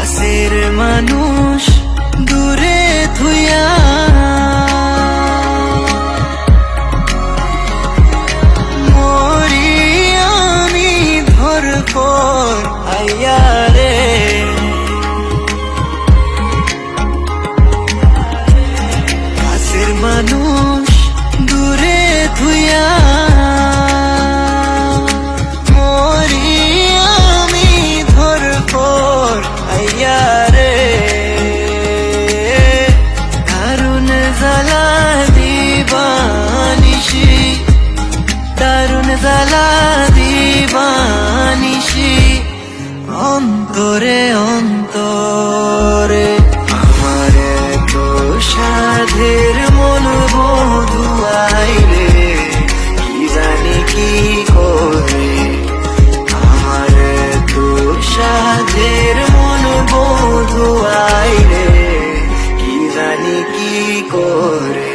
কাছের মানুষ দূরে ধুইয়া। মরি আমি ধরপর আইয়া বেলা দিবানিসি অন্তরে অন্তরে। আমার তো সাধের মন বধু আইলে, কি জানি কি করে আমার তো সাধের মন বধু আইলে, কি জানি কি করে